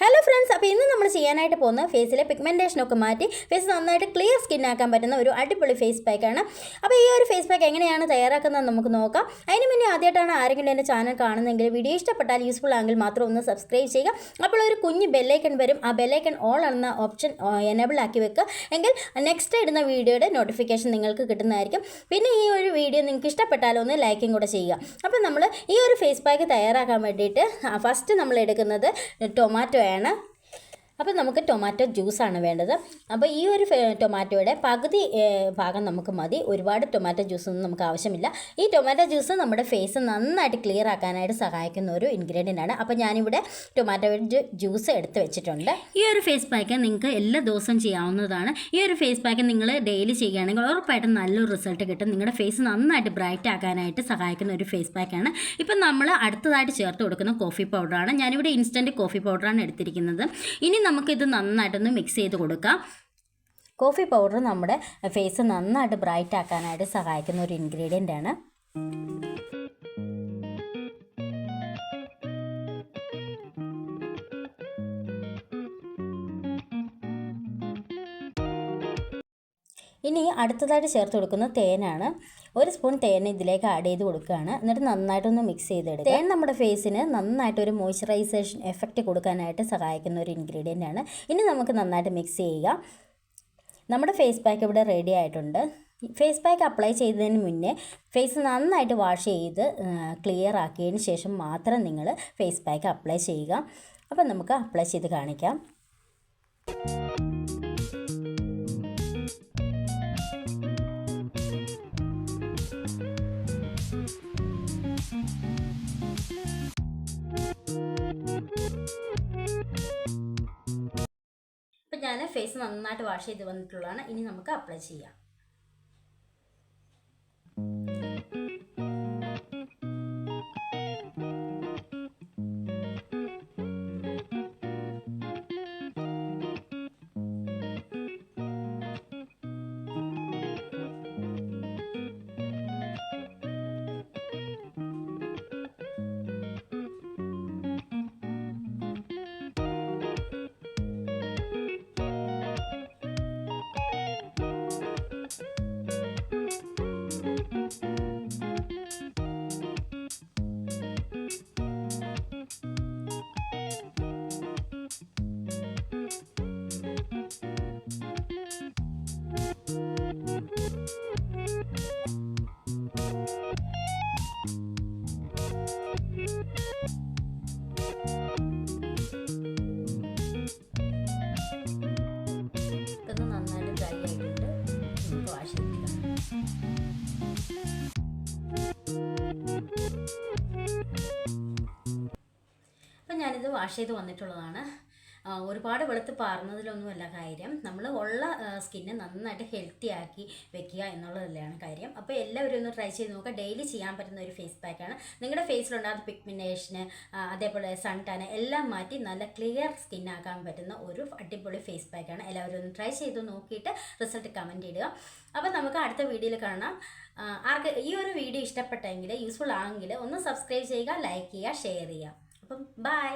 Hello friends അപ്പോൾ ഇന്ന് നമ്മൾ ചെയ്യാനായിട്ട് പോകുന്ന ഫേസിലെ പിഗ്മെന്റേഷനൊക്കെ മാറ്റി ഫേസ് നന്നായിട്ട് ക്ലിയർ സ്കിൻ ആക്കാൻ പറ്റുന്ന ഒരു അടിപൊളി ഫേസ് പാക്കാണ് അപ്പോൾ ഈ ഒരു ഫേസ് പാക്ക് എങ്ങനെയാണ് തയ്യാറാക്കുന്നത് നമുക്ക് നോക്കാം. അതിന് മുന്നേ ആദ്യമായിട്ടാണ് ആരെങ്കിലും എന്റെ ചാനൽ കാണുന്നതെങ്കിൽ വീഡിയോ ഇഷ്ടപ്പെട്ടാൽ യൂസ്ഫുൾ ആണെങ്കിൽ മാത്രം ഒന്ന് സബ്സ്ക്രൈബ് ചെയ്യുക. അപ്പോൾ ഒരു കുഞ്ഞ് ബെല്ലൈക്കൺ വരും. ആ ബെല്ലൈക്കൺ ഓൾ എന്ന ഓപ്ഷൻ എനേബിൾ ആക്കി വെക്കുക. എങ്കിൽ നെക്സ്റ്റ് ഇടുന്ന വീഡിയോയുടെ നോട്ടിഫിക്കേഷൻ നിങ്ങൾക്ക് കിട്ടുന്നതായിരിക്കും. പിന്നെ ഈ ഒരു വീഡിയോ നിങ്ങൾക്ക് ഇഷ്ടപ്പെട്ടാലോ ഒന്ന് ലൈക്കും കൂടെ ചെയ്യുക. അപ്പോൾ നമ്മൾ ഈ ഒരു ഫേസ് പാക്ക് തയ്യാറാക്കാൻ വേണ്ടിയിട്ട് ഫസ്റ്റ് നമ്മൾ എടുക്കുന്നത് ടൊമാറ്റോ ആണ് അപ്പോൾ നമുക്ക് ടൊമാറ്റോ ജ്യൂസാണ് വേണ്ടത്. അപ്പോൾ ഈ ഒരു ടൊമാറ്റോയുടെ പകുതി ഭാഗം നമുക്ക് മതി. ഒരുപാട് ടൊമാറ്റോ ജ്യൂസൊന്നും നമുക്ക് ആവശ്യമില്ല. ഈ ടൊമാറ്റോ ജ്യൂസ് നമ്മുടെ ഫേസ് നന്നായിട്ട് ക്ലിയർ ആക്കാനായിട്ട് സഹായിക്കുന്ന ഒരു ഇൻഗ്രീഡിയന്റ് ആണ്. അപ്പോൾ ഞാനിവിടെ ടൊമാറ്റോ ജ്യൂസ് എടുത്ത് വെച്ചിട്ടുണ്ട്. ഈ ഒരു ഫേസ് പാക്ക് നിങ്ങൾക്ക് എല്ലാ ദിവസവും ചെയ്യാവുന്നതാണ്. ഈ ഒരു ഫേസ് പാക്ക് നിങ്ങൾ ഡെയിലി ചെയ്യുകയാണെങ്കിൽ ഉറപ്പായിട്ടും നല്ലൊരു റിസൾട്ട് കിട്ടും. നിങ്ങളുടെ ഫേസ് നന്നായിട്ട് ബ്രൈറ്റ് ആക്കാനായിട്ട് സഹായിക്കുന്ന ഒരു ഫേസ് പാക്കാണ് ഇപ്പം നമ്മൾ അടുത്തതായിട്ട് ചേർത്ത് കൊടുക്കുന്ന കോഫി പൗഡറാണ് ഞാനിവിടെ ഇൻസ്റ്റന്റ് കോഫി പൗഡറാണ് എടുത്തിരിക്കുന്നത്. ഇനി നമുക്കിത് നന്നായിട്ടൊന്ന് മിക്സ് ചെയ്ത് കൊടുക്കാം. കോഫി പൗഡർ നമ്മുടെ ഫേസ് നന്നായിട്ട് ബ്രൈറ്റ് ആക്കാനായിട്ട് സഹായിക്കുന്ന ഒരു ഇൻഗ്രീഡിയന്റ് ആണ്. ഇനി അടുത്തതായിട്ട് ചേർത്ത് കൊടുക്കുന്ന തേനാണ്. ഒരു സ്പൂൺ തേൻ ഇതിലേക്ക് ആഡ് ചെയ്ത് കൊടുക്കുകയാണ്. എന്നിട്ട് നന്നായിട്ടൊന്ന് മിക്സ് ചെയ്തെടുക്കുക. തേൻ നമ്മുടെ ഫേസിന് നന്നായിട്ട് ഒരു മോയ്സ്ചറൈസേഷൻ എഫക്റ്റ് കൊടുക്കാനായിട്ട് സഹായിക്കുന്ന ഒരു ഇൻഗ്രീഡിയന്റ് ആണ്. ഇനി നമുക്ക് നന്നായിട്ട് മിക്സ് ചെയ്യുക. നമ്മുടെ ഫേസ് പാക്ക് ഇവിടെ റെഡി ആയിട്ടുണ്ട്. ഫേസ് പാക്ക് അപ്ലൈ ചെയ്തതിന് മുന്നേ ഫേസ് നന്നായിട്ട് വാഷ് ചെയ്ത് ക്ലിയർ ആക്കിയതിന് ശേഷം മാത്രം നിങ്ങൾ ഫേസ് പാക്ക് അപ്ലൈ ചെയ്യുക. അപ്പം നമുക്ക് അപ്ലൈ ചെയ്ത് കാണിക്കാം. ഫേസ് നന്നായിട്ട് വാഷ് ചെയ്ത് വന്നിട്ടുള്ളതാണ്. ഇനി നമുക്ക് അപ്ലൈ ചെയ്യാം. ഞാനിത് വാഷ് ചെയ്ത് വന്നിട്ടുള്ളതാണ്. ഒരുപാട് വെളുത്ത് പാർന്നതിലൊന്നുമല്ല കാര്യം. നമ്മൾ ഉള്ള സ്കിന്നെ നന്നായിട്ട് ഹെൽത്തി ആക്കി വെക്കുക എന്നുള്ളതല്ലാണ് കാര്യം. അപ്പോൾ എല്ലാവരും ഒന്ന് ട്രൈ ചെയ്ത് നോക്കുക ഡെയിലി ചെയ്യാൻ പറ്റുന്ന ഒരു ഫേസ് പാക്കാണ് നിങ്ങളുടെ ഫേസിലുണ്ടാകുന്ന പിഗ്മിനേഷന് അതേപോലെ സൺ ടാന് എല്ലാം മാറ്റി നല്ല ക്ലിയർ സ്കിൻ ആക്കാൻ പറ്റുന്ന ഒരു അടിപൊളി ഫേസ് പാക്കാണ് എല്ലാവരും ഒന്ന് ട്രൈ ചെയ്ത് നോക്കിയിട്ട് റിസൾട്ട് കമന്റ് ഇടുക. അപ്പോൾ നമുക്ക് അടുത്ത വീഡിയോയിൽ കാണാം. ആർക്ക് ഈ ഒരു വീഡിയോ ഇഷ്ടപ്പെട്ടെങ്കിൽ യൂസ്ഫുൾ ആണെങ്കിൽ ഒന്ന് സബ്സ്ക്രൈബ് ചെയ്യുക ലൈക്ക് ചെയ്യുക ഷെയർ ചെയ്യുക. അപ്പം ബൈ